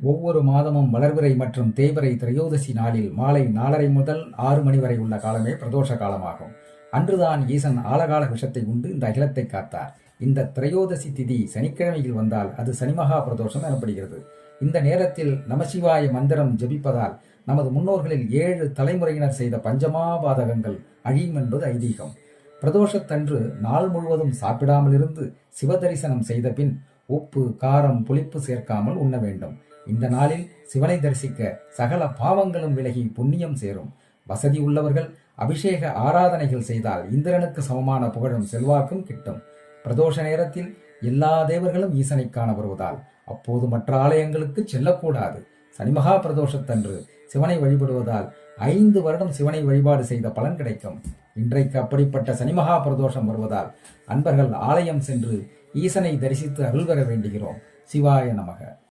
ஒவ்வொரு மாதமும் வளர்பிறை மற்றும் தேய்பிறை திரையோதசி நாளில் மாலை நாலரை முதல் ஆறு மணி வரை உள்ள காலமே பிரதோஷ காலமாகும். அன்றுதான் ஈசன் ஆலகால விஷத்தை உண்டு இந்த அகிலத்தை காத்தார். இந்த திரையோதசி திதி சனிக்கிழமையில் வந்தால் அது சனிமகா பிரதோஷம் எனப்படுகிறது. இந்த நேரத்தில் நமசிவாய மந்திரம் ஜபிப்பதால் நமது முன்னோர்களில் ஏழு தலைமுறையினர் செய்த பஞ்சமாபாதகங்கள் அழியும் என்பது ஐதீகம். பிரதோஷத்தன்று நாள் முழுவதும் சாப்பிடாமல் இருந்து சிவதரிசனம் செய்த பின் உப்பு காரம் புளிப்பு சேர்க்காமல் உண்ண வேண்டும். இந்த நாளில் சிவனை தரிசிக்க சகல பாவங்களும் விலகி புண்ணியம் சேரும். வசதி உள்ளவர்கள் அபிஷேக ஆராதனைகள் செய்தால் இந்திரனுக்கு சமமான புகழும் செல்வாக்கும் கிட்டும். பிரதோஷ நேரத்தில் எல்லா தேவர்களும் ஈசனை காண வருவதால் அப்போது மற்ற ஆலயங்களுக்கு செல்லக்கூடாது. சனிமகா பிரதோஷத்தன்று சிவனை வழிபடுவதால் ஐந்து வருடம் சிவனை வழிபாடு செய்த பலன் கிடைக்கும். இன்றைக்கு அப்படிப்பட்ட சனிமகா பிரதோஷம் வருவதால் அன்பர்கள் ஆலயம் சென்று ஈசனை தரிசித்து அருள் பெற வேண்டுகிறோம். சிவாய நமக.